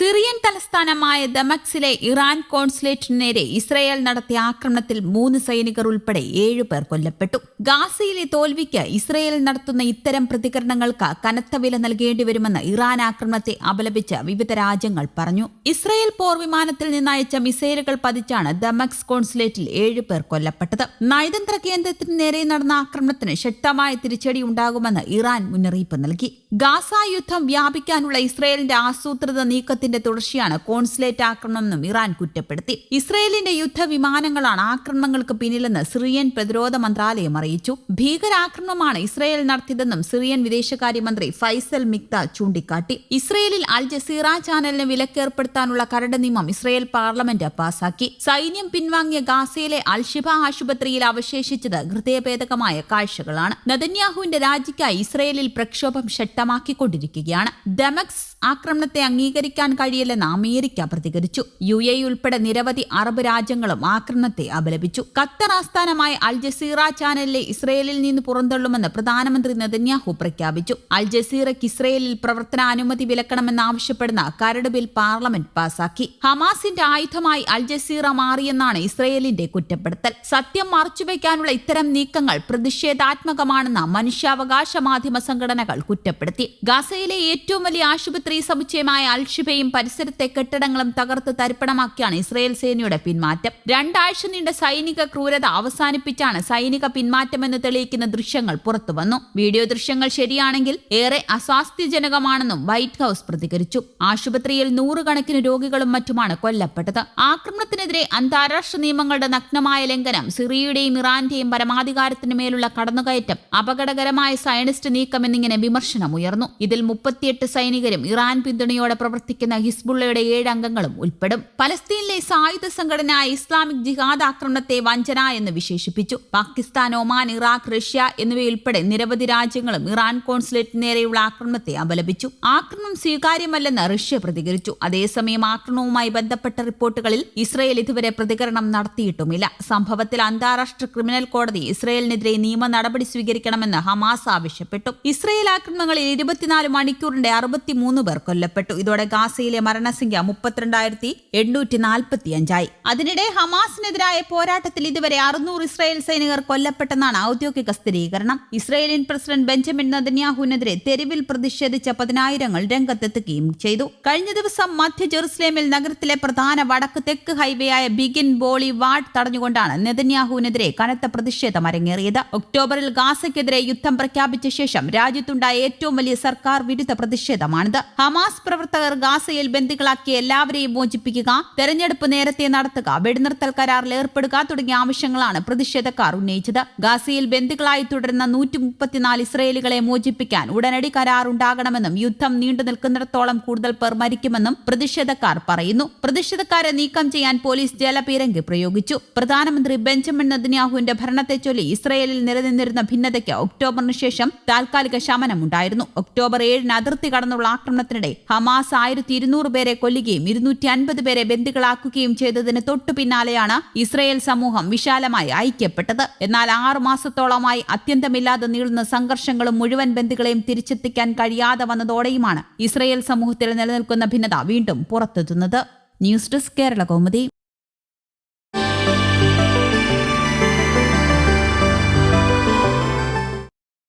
Syrian തലസ്ഥാനമായ ദമക്സിലെ Iran കോൺസുലേറ്റിന് നേരെ Israel നടത്തിയ ആക്രമണത്തിൽ മൂന്ന് സൈനികർ ഉൾപ്പെടെ ഏഴു പേർ കൊല്ലപ്പെട്ടു. ഗാസയിലെ തോൽവിക്ക് ഇസ്രയേൽ നടത്തുന്ന ഇത്തരം പ്രതികരണങ്ങൾക്ക് കനത്ത വില നൽകേണ്ടി വരുമെന്ന് ഇറാൻ ആക്രമണത്തെ അപലപിച്ച് വിവിധ രാജ്യങ്ങൾ പറഞ്ഞു. ഇസ്രയേൽ പോർ വിമാനത്തിൽ നിന്നയച്ച മിസൈലുകൾ പതിച്ചാണ് ദമക്സ് കോൺസുലേറ്റിൽ ഏഴു പേർ കൊല്ലപ്പെട്ടത്. നയതന്ത്ര കേന്ദ്രത്തിന് നേരെ നടന്ന ആക്രമണത്തിന് ശക്തമായ തിരിച്ചടി ഉണ്ടാകുമെന്ന് ഇറാൻ മുന്നറിയിപ്പ് നൽകി. ഗാസ യുദ്ധം വ്യാപിക്കാനുള്ള ഇസ്രയേലിന്റെ ആസൂത്രിത നീക്കത്തിന്റെ തുടർച്ചയാണ് കോൺസുലേറ്റ് ആക്രമണമെന്നും ഇറാൻ കുറ്റപ്പെടുത്തി. ഇസ്രയേലിന്റെ യുദ്ധവിമാനങ്ങളാണ് ആക്രമണങ്ങൾക്ക് പിന്നിലെന്ന് സിറിയൻ പ്രതിരോധ മന്ത്രാലയം അറിയിച്ചു. ഭീകരാക്രമണമാണ് ഇസ്രയേൽ നടത്തിയതെന്നും സിറിയൻ വിദേശകാര്യമന്ത്രി ഫൈസൽ മിക്ത ചൂണ്ടിക്കാട്ടി. ഇസ്രയേലിൽ അൽ ജസീറ ചാനലിന് വിലക്കേർപ്പെടുത്താനുള്ള കരട് നിയമം ഇസ്രയേൽ പാർലമെന്റ് പാസാക്കി. സൈന്യം പിൻവാങ്ങിയ ഗാസയിലെ അൽഷിബ ആശുപത്രിയിൽ അവശേഷിച്ചത് ഹൃദയഭേദകമായ കാഴ്ചകളാണ്. നദന്യാഹുവിന്റെ രാജിക്കായി ഇസ്രയേലിൽ പ്രക്ഷോഭം ശക്തമാക്കിക്കൊണ്ടിരിക്കുകയാണ്. ഡെമക്സ് ആക്രമണത്തെ അംഗീകരിക്കാൻ കഴിയില്ലെന്ന് അമേരിക്ക പ്രതികരിച്ചു. യു എ ഉൾപ്പെടെ നിരവധി അറബ് രാജ്യങ്ങളും ആക്രമണത്തെ അപലപിച്ചു. ഖത്തർ ആസ്ഥാനമായ അൽ ജസീറ ചാനലിലെ ഇസ്രയേലിൽ നിന്ന് പുറന്തള്ളുമെന്ന് പ്രധാനമന്ത്രി നെതന്യാഹു പ്രഖ്യാപിച്ചു. അൽ ജസീറയ്ക്ക് ഇസ്രയേലിൽ പ്രവർത്തന അനുമതി വിലക്കണമെന്നാവശ്യപ്പെടുന്ന കരട് ബിൽ പാർലമെന്റ് പാസാക്കി. ഹമാസിന്റെ ആയുധമായി അൽ ജസീറ മാറിയെന്നാണ് ഇസ്രയേലിന്റെ കുറ്റപ്പെടുത്തൽ. സത്യം മറച്ചുവെക്കാനുള്ള ഇത്തരം നീക്കങ്ങൾ പ്രതിഷേധാത്മകമാണെന്ന് മനുഷ്യാവകാശ മാധ്യമ സംഘടനകൾ കുറ്റപ്പെടുത്തി. ഗാസയിലെ ഏറ്റവും വലിയ ആശുപത്രി സമുച്ചയമായ അൽഷിബയും പരിസരത്തെ കെട്ടിടങ്ങളും തകർത്ത് തരിപ്പണമാക്കിയാണ് ഇസ്രയേൽ സേനയുടെ പിന്മാറ്റം. രണ്ടാഴ്ച നീണ്ട സൈനിക ക്രൂരത അവസാനിപ്പിച്ചാണ് സൈനിക പിന്മാറ്റമെന്ന് തെളിയിക്കുന്ന ദൃശ്യങ്ങൾ പുറത്തുവന്നു. വീഡിയോ ദൃശ്യങ്ങൾ ശരിയാണെങ്കിൽ ഏറെ അസ്വാസ്ഥ്യജനകമാണെന്നും വൈറ്റ് ഹൌസ് പ്രതികരിച്ചു. ആശുപത്രിയിൽ നൂറുകണക്കിന് രോഗികളും മറ്റുമാണ് കൊല്ലപ്പെട്ടത്. ആക്രമണത്തിനെതിരെ അന്താരാഷ്ട്ര നിയമങ്ങളുടെ നഗ്നമായ ലംഘനം സിറിയയുടെയും ഇറാന്റെയും പരമാധികാരത്തിന് മേലുള്ള കടന്നുകയറ്റം അപകടകരമായ സയനിസ്റ്റ് നീക്കം എന്നിങ്ങനെ വിമർശനമുയർന്നു. ഇതിൽ മുപ്പത്തിയെട്ട് സൈനികരും ഇറാൻ പിന്തുണയോടെ പ്രവർത്തിക്കുന്ന ഹിസ്ബുള്ളയുടെ ഏഴ് അംഗങ്ങളും ഉൾപ്പെടും. പലസ്തീനിലെ സായുധ സംഘടന ഇസ്ലാമിക് ജിഹാദ് ആക്രമണത്തെ വഞ്ചന എന്ന് വിശേഷിപ്പിച്ചു. പാകിസ്ഥാൻ ഒമാൻ ഇറാഖ് റഷ്യ എന്നിവയുൾപ്പെടെ നിരവധി രാജ്യങ്ങളും ഇറാൻ കോൺസുലേറ്റിന് നേരെയുള്ള ആക്രമണത്തെ അപലപിച്ചു. ആക്രമണം സ്വീകാര്യമല്ലെന്ന് റഷ്യ പ്രതികരിച്ചു. അതേസമയം ആക്രമണവുമായി ബന്ധപ്പെട്ട റിപ്പോർട്ടുകളിൽ ഇസ്രയേൽ ഇതുവരെ പ്രതികരണം നടത്തിയിട്ടുമില്ല. സംഭവത്തിൽ അന്താരാഷ്ട്ര ക്രിമിനൽ കോടതി ഇസ്രയേലിനെതിരെ നിയമ നടപടി സ്വീകരിക്കണമെന്ന് ഹമാസ് ആവശ്യപ്പെട്ടു. ഇസ്രയേൽ ആക്രമണങ്ങളിൽ ഇരുപത്തിനാല് മണിക്കൂറിന്റെ അറുപത്തിമൂന്ന് പേർ കൊല്ലപ്പെട്ടു. ഇതോടെ ഗാസയിലെ മരണസംഖ്യ മുപ്പത്തിരണ്ടായിരത്തി എണ്ണൂറ്റി നാൽപ്പത്തി അഞ്ചായി അതിനിടെ ഹമാസിനെതിരായ പോരാട്ടത്തിൽ ഇതുവരെ അറുന്നൂറ് ഇസ്രായേൽ സൈനികർ കൊല്ലപ്പെട്ടെന്നാണ് ഔദ്യോഗിക സ്ഥിരീകരണം. ഇസ്രായേലിയൻ പ്രസിഡന്റ് ബെഞ്ചമിൻ നദന്യാഹുവിനെതിരെ തെരുവിൽ പ്രതിഷേധിച്ച പതിനായിരങ്ങൾ രംഗത്തെത്തുകയും ചെയ്തു. കഴിഞ്ഞ ദിവസം മധ്യ ജെറുസലേമിൽ നഗരത്തിലെ പ്രധാന വടക്ക് തെക്ക് ഹൈവേ ആയ ബിഗിൻ ബോളി വാർഡ് തടഞ്ഞുകൊണ്ടാണ് നെതന്യാഹുവിനെതിരെ കനത്ത പ്രതിഷേധം അരങ്ങേറിയത്. ഒക്ടോബറിൽ ഗാസയ്ക്കെതിരെ യുദ്ധം പ്രഖ്യാപിച്ച ശേഷം രാജ്യത്തുണ്ടായ ഏറ്റവും വലിയ സർക്കാർ വിരുദ്ധ പ്രതിഷേധമാണിത്. ഹമാസ് പ്രവർത്തകർ ഗാസയിൽ ബന്ദികളാക്കിയ എല്ലാവരെയും മോചിപ്പിക്കുക തെരഞ്ഞെടുപ്പ് നേരത്തെ നടത്തുക വെടിനിർത്തൽ കരാറിൽ ഏർപ്പെടുക തുടങ്ങിയ ആവശ്യങ്ങളാണ് പ്രതിഷേധക്കാർ ഉന്നയിച്ചത്. ഗാസയിൽ ബന്ദികളായി തുടരുന്ന നൂറ്റി മുപ്പത്തിനാല് ഇസ്രയേലുകളെ മോചിപ്പിക്കാൻ ഉടനടി കരാർ ഉണ്ടാകണമെന്നും യുദ്ധം നീണ്ടു നിൽക്കുന്നിടത്തോളം കൂടുതൽ പേർ മരിക്കുമെന്നും പ്രതിഷേധക്കാർ പറയുന്നു. പ്രതിഷേധക്കാരെ നീക്കം ചെയ്യാൻ പോലീസ് ജലപീരങ്കി പ്രയോഗിച്ചു. പ്രധാനമന്ത്രി ബെഞ്ചമിൻ നദിന്യാഹുവിന്റെ ഭരണത്തെ ചൊല്ലി ഇസ്രയേലിൽ നിലനിന്നിരുന്ന ഭിന്നതയ്ക്ക് ഒക്ടോബറിന് ശേഷം താൽക്കാലിക ശമനമുണ്ടായിരുന്നു. ഒക്ടോബർ ഏഴിന് അതിർത്തി കടന്നുള്ള ആക്രമണത്തിനിടെ ഹമാസ് ആയിരത്തി ഇരുന്നൂറ് പേരെ കൊല്ലുകയും ഇരുന്നൂറ്റി അൻപത് പേരെ ബന്ദികളാക്കുകയും ചെയ്തതിന് തൊട്ടു പിന്നാലെയാണ് ഇസ്രയേൽ സമൂഹം വിശാലമായി ഐക്യപ്പെട്ടത്. എന്നാൽ ആറു മാസത്തോളമായി അത്യന്തമില്ലാതെ നീളുന്ന സംഘർഷങ്ങളും മുഴുവൻ ബന്ദികളെയും തിരിച്ചെത്തിക്കാൻ കഴിയാതെ വന്നതോടെയുമാണ് ഇസ്രയേൽ സമൂഹത്തിൽ നിലനിൽക്കുന്ന ഭിന്നത വീണ്ടും പുറത്തെത്തുന്നത്. News desk Kerala Kaumudi.